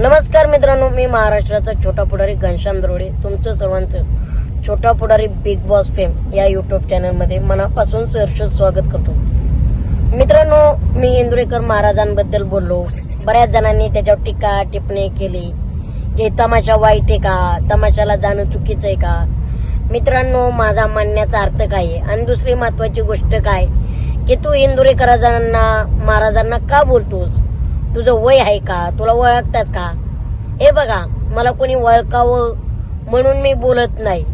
नमस्कार मित्रांनो मी महाराष्ट्राचा छोटा पुढारी घनश्याम दरोडे. तुमचं सर्वांचं Chhota Pudhari Big Boss fame या युट्यूब चॅनलमध्ये मनापासून सहर्ष स्वागत करतो. मित्रांनो मी इंदुरेकर महाराजांबद्दल बोललो. बऱ्याच जणांनी त्याच्यावर टीका टिप्पणी केली. की तमाशा वाईट आहे का? तमाशाला जाणं चुकीचं आहे का? मित्रांनो माझा मानण्याचा अर्थ काय आहे? आणि दुसरी महत्वाची गोष्ट काय की तू इंदुरेकरांना महाराजांना का बोलतोस? तुझं वय आहे का? तुला ओळखतात का? हे बघा मला कोणी ओळखावं म्हणून मी बोलत नाही.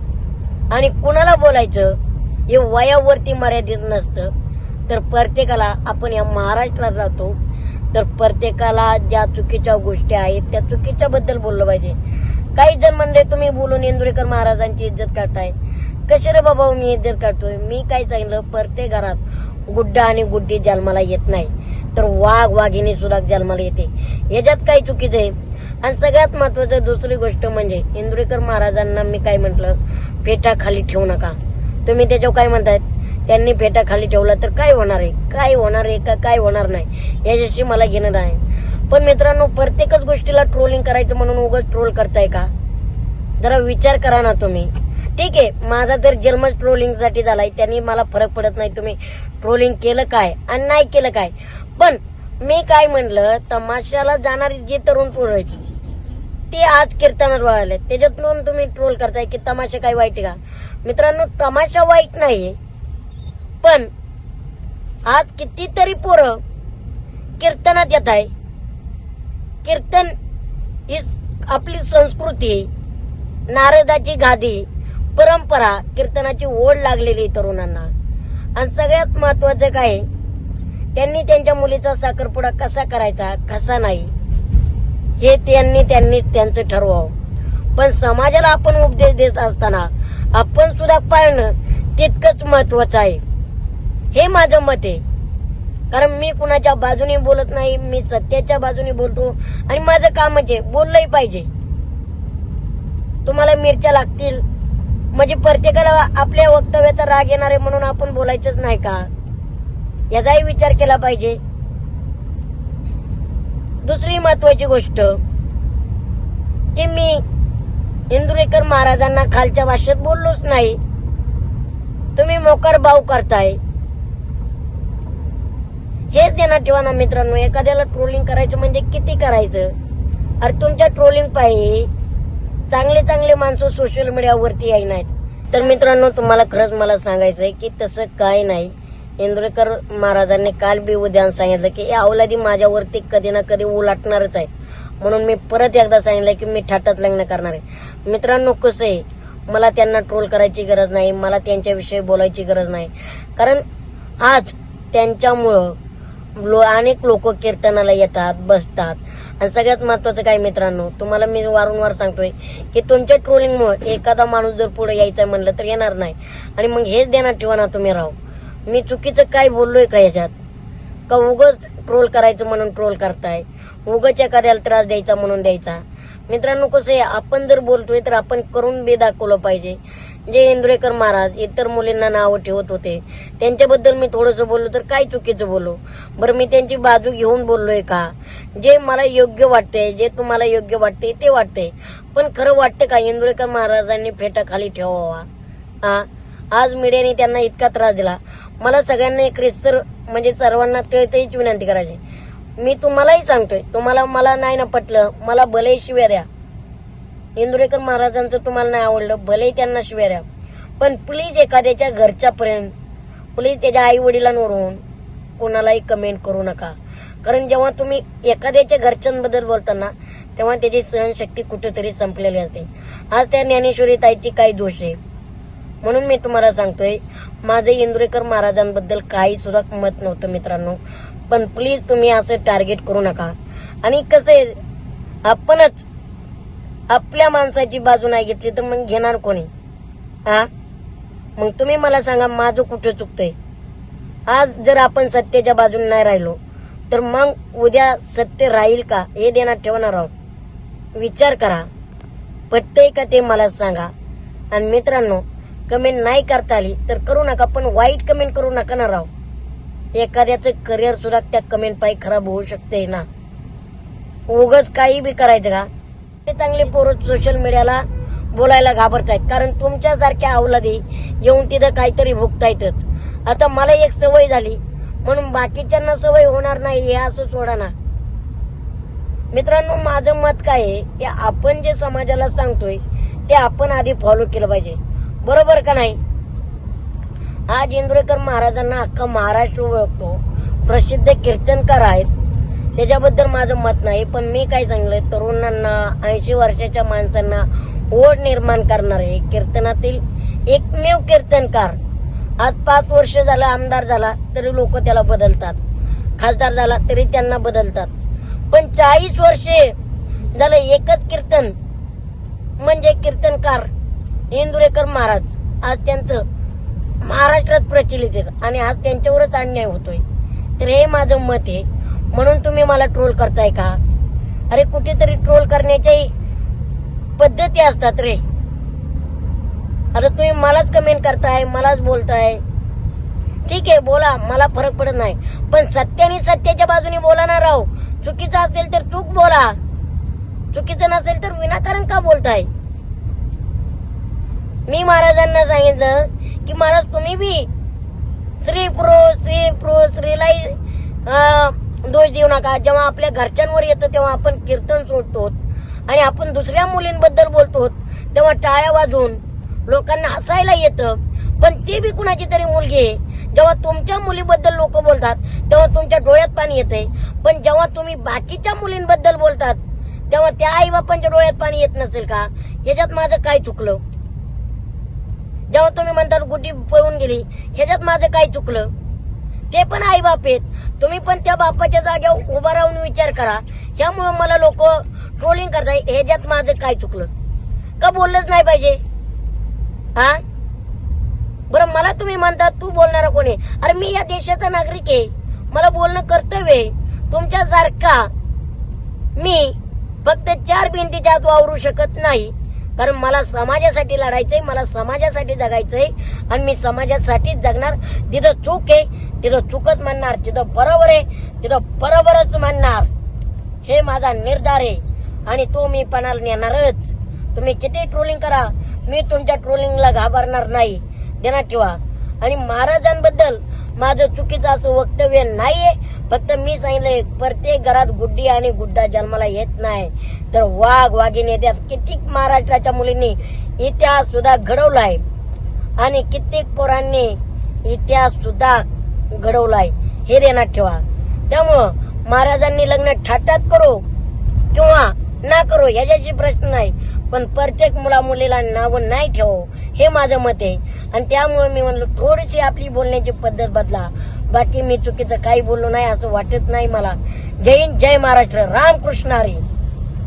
आणि कुणाला बोलायचं? हे वयावरती मर्यादित नसतं. तर प्रत्येकाला आपण या महाराष्ट्रात राहतो. तर प्रत्येकाला ज्या चुकीच्या गोष्टी आहेत त्या चुकीच्या बद्दल बोललं पाहिजे. काही जण म्हणले तुम्ही बोलून इंदुरेकर महाराजांची इज्जत करताय कशी रे बाबा मी इज्जत करतोय मी काय सांगितलं? प्रत्येक घरात गुड्डा आणि गुड्डी जन्माला येत नाही. तर वाघ वाघिणी सुद्धा जन्माला येते. याच्यात काही चुकीचं आहे. आणि सगळ्यात महत्वाचं दुसरी गोष्ट म्हणजे इंदुरेकर महाराजांना मी काय म्हटलं? फेटा खाली ठेवू नका. तुम्ही त्याच्यावर काय म्हणतायत? त्यांनी फेटा खाली ठेवला तर काय होणार आहे? काय होणार आहे का काय होणार नाही? याच्याशी मला घेणं आहे पण मित्रांनो प्रत्येकच गोष्टीला ट्रोलिंग करायचं म्हणून उगाच ट्रोल करताय का? जरा विचार करा ना तुम्ही. ठीक आहे माझा तर जन्मच ट्रोलिंगसाठी झालाय त्यांनी मला फरक पडत नाही. तुम्ही ट्रोलिंग केलं काय? आणि नाही केलं काय? पण मी काय म्हणलं तमाशाला जाणारी जे तरुण पोरं आहेत ते आज कीर्तनात वळाले त्याच्यातून तुम्ही ट्रोल करताय की तमाशा काय वाईट आहे का? मित्रांनो तमाशा वाईट नाही पण आज कितीतरी पोरं कीर्तनात येत आहे. कीर्तन ही आपली संस्कृती नारदाची गादी परंपरा कीर्तनाची ओढ लागलेली तरुणांना. आणि सगळ्यात महत्वाचं काय त्यांनी त्यांच्या मुलीचा साखरपुडा कसा करायचा कसा नाही हे त्यांनी त्यांनी त्यांचं ठरवावं. पण समाजाला आपण उपदेश देत असताना आपण सुद्धा पाळणं तितकंच महत्वाचं आहे. हे माझं मत आहे. कारण मी कुणाच्या बाजूने बोलत नाही मी सत्याच्या बाजूने बोलतो आणि माझं काम म्हणजे बोललंही पाहिजे. तुम्हाला मिरच्या लागतील. म्हणजे प्रत्येकाला आपल्या वक्तव्याचा राग येणार आहे म्हणून आपण बोलायचंच नाही का? याचाही विचार केला पाहिजे. दुसरी महत्वाची गोष्ट की मी इंदुरेकर महाराजांना खालच्या भाषेत बोललोच नाही. तुम्ही मोकार भाऊ करताय. हेच देणार ठेवा ना मित्रांनो एखाद्याला ट्रोलिंग करायचं म्हणजे किती करायचं? अरे तुमच्या ट्रोलिंग पाहिजे चांगले चांगले माणसं सोशल मीडियावरती याय नाहीत. तर मित्रांनो तुम्हाला खरंच मला सांगायचं आहे की तसं काय नाही. इंदुरेकर महाराजांनी काल बी उद्यान सांगितलं की या अवलादी माझ्यावरती कधी ना कधी उलाटणारच आहे म्हणून मी परत एकदा सांगितलं की मी ठाटात लग्न करणार आहे. मित्रांनो कसं आहे? मला त्यांना ट्रोल करायची गरज नाही मला त्यांच्याविषयी बोलायची गरज नाही. कारण आज त्यांच्यामुळं लो अनेक लोक कीर्तनाला येतात बसतात. आणि सगळ्यात महत्वाचं काय मित्रांनो? तुम्हाला मी वारंवार सांगतोय की तुमच्या ट्रोलिंगमुळे एखादा माणूस जर पुढे यायचा म्हणलं तर येणार नाही. आणि मग हेच देणार ठेवा ना तुम्ही राहू. मी चुकीचं काय बोललोय का याच्यात? का उगच ट्रोल करायचं म्हणून ट्रोल करताय? उगच एखाद्याला त्रास द्यायचा म्हणून द्यायचा? मित्रांनो कसं आहे आपण जर बोलतोय तर आपण करून बे दाखवलं पाहिजे. जे इंदुरेकर महाराज इतर मुलींना नावं ठेवत होते त्यांच्याबद्दल मी थोडंसं बोललो तर काय चुकीचं बोलू? बरं मी त्यांची बाजू घेऊन बोललोय का? जे मला योग्य वाटते जे तुम्हाला योग्य वाटते ते वाटते पण खरं वाटतं का इंदुरेकर महाराजांनी फेटा खाली ठेवावा? हा आज मीडियाने त्यांना इतका त्रास दिला. मला सगळ्यांना एक रिसर म्हणजे सर्वांना तेच विनंती करायची. मी तुम्हालाही सांगतोय तुम्हाला मला नाही ना पटलं मला भले शिव्या द्या. इंदुरेकर महाराजांचं तुम्हाला नाही आवडलं भलेही त्यांना शिव्या द्या. पण प्लीज एखाद्याच्या घरच्यापर्यंत प्लीज त्याच्या आई वडिलांवरून कोणालाही कमेंट करू नका. कारण जेव्हा तुम्ही एखाद्याच्या घरच्यांबद्दल बोलताना तेव्हा त्याची सहनशक्ती कुठेतरी संपलेली असते. आज त्या ज्ञानेश्वरी ताईची काही दोष आहे. म्हणून मी तुम्हाला सांगतोय माझं इंदुरेकर महाराजांबद्दल काही सुद्धा मत नव्हतं मित्रांनो. पण प्लीज तुम्ही असं टार्गेट करू नका. आणि कसं आहे आपणच आपल्या माणसाची बाजू नाही घेतली तर मग घेणार कोणी? हा मग तुम्ही मला सांगा माझं कुठं चुकतंय? आज जर आपण सत्तेच्या बाजूने नाही राहिलो तर मग उद्या सत्य राहील का? हे देणार ठेवणार आहोत. विचार करा. पटतंय का ते मला सांगा. आणि मित्रांनो कमेंट नाही करता आली तर करू नका पण वाईट कमेंट करू नका ना राव. एखाद्याचं करिअर सुद्धा त्या कमेंट पायी खराब होऊ शकते ना. उगच काही बी करायचं का? ते चांगले पोरं सोशल मीडियाला बोलायला घाबरतायत. कारण तुमच्यासारख्या अवलादी येऊन तिथं काहीतरी भुगतायतच. आता मला एक सवय झाली. म्हणून बाकीच्यांना सवय होणार नाही हे असं सोडा ना. मित्रांनो माझं मत काय आहे? की आपण जे समाजाला सांगतोय ते आपण आधी फॉलो केलं पाहिजे. बरोबर का नाही? आज इंद्रेकर महाराजांना अख्खा महाराष्ट्र ओळखतो. प्रसिद्ध कीर्तनकार आहेत. त्याच्याबद्दल माझं मत नाही पण मी काय सांगलंय तरुणांना ऐंशी वर्षाच्या माणसांना ओढ निर्माण करणारे कीर्तनातील एकमेव कीर्तनकार. आज पाच वर्ष झालं आमदार झाला तरी लोक त्याला बदलतात. खासदार झाला तरी त्यांना बदलतात. पण चाळीस वर्षे झालं एकच कीर्तन म्हणजे कीर्तनकार. इंदुरेकर महाराज. आज त्यांचं महाराष्ट्रात प्रचलित आहेत आणि आज त्यांच्यावरच अन्याय होतोय. तर हे माझं मत आहे. म्हणून तुम्ही मला ट्रोल करताय का? अरे कुठेतरी ट्रोल करण्याच्याही पद्धती असतात रे. आता तुम्ही मलाच कमेंट करताय मलाच बोलताय. ठीक आहे बोला. मला फरक पडत नाही. पण सत्याने सत्याच्या बाजूने बोला ना राव. चुकीचं असेल तर चूक बोला. चुकीचं नसेल तर विनाकारण का बोलताय? मी महाराजांना सांगितलं की महाराज तुम्ही बी श्री प्रो श्री प्रो श्रीलाई दोष देऊ नका. जेव्हा आपल्या घरच्यांवर येतं तेव्हा आपण कीर्तन सोडतो. आणि आपण दुसऱ्या मुलींबद्दल बोलतो तेव्हा टाळ्या वाजवून लोकांना हसायला येतं. पण ती बी कुणाची तरी मुलगी आहे. जेव्हा तुमच्या मुलीबद्दल लोक बोलतात तेव्हा तुमच्या डोळ्यात पाणी येते पण जेव्हा तुम्ही बाकीच्या मुलींबद्दल बोलतात तेव्हा त्या आई बापांच्या डोळ्यात पाणी येत नसेल का? याच्यात माझं काय चुकलं? जेव्हा तुम्ही म्हणतात गुड्डी पळून गेली ह्याच्यात माझं काय चुकलं? ते पण आई बाप आहेत. तुम्ही पण त्या बापाच्या जागेवर उभा राहून विचार करा. ह्यामुळे मला लोक ट्रोलिंग करताय. ह्याच्यात माझं काय चुकलं? का बोललंच नाही पाहिजे? हा? बरं मला तुम्ही म्हणतात तू बोलणारा कोणी अरे मी या देशाचा नागरिक आहे. मला बोलणं कर्तव्य आहे. तुमच्यासारखा मी फक्त चार भिंतीच्या आत वावरू शकत नाही. कारण मला समाजासाठी लढायचंय मला समाजासाठी जगायचंय आणि मी समाजासाठीच जगणार. तिथं चूक आहे तिथं चूकच म्हणणार. तिथं बरोबर आहे तिथं बरोबरच म्हणणार. हे माझा निर्धार आहे. आणि तो मी पणाला नेणारच. तुम्ही किती ट्रोलिंग करा मी तुमच्या ट्रोलिंगला घाबरणार नाही. देण्यात ठेवा. आणि महाराजांबद्दल माझं चुकीचं असं वक्तव्य नाहीये. फक्त मी सांगितलंय प्रत्येक घरात गुड्डी आणि गुड्डा जन्माला येत नाही. तर वाघ वाघिणी येतात. कित्येक महाराष्ट्राच्या मुलींनी इतिहास सुद्धा घडवलाय. आणि कित्येक पोरांनी इतिहास सुद्धा घडवलाय. हे देण्यात ठेवा. त्यामुळं महाराजांनी लग्न ठाटात करू किंवा ना करू याच्याशी प्रश्न नाही. पण प्रत्येक मुला मुलीला नावं नाही ठेव. हे माझं मत आहे. आणि त्यामुळे मी म्हणलो थोडीशी आपली बोलण्याची पद्धत बदला. बाकी मी चुकीचं काही बोललो नाही असं वाटत नाही मला. जय हिंद जय महाराष्ट्र. रामकृष्ण हरी.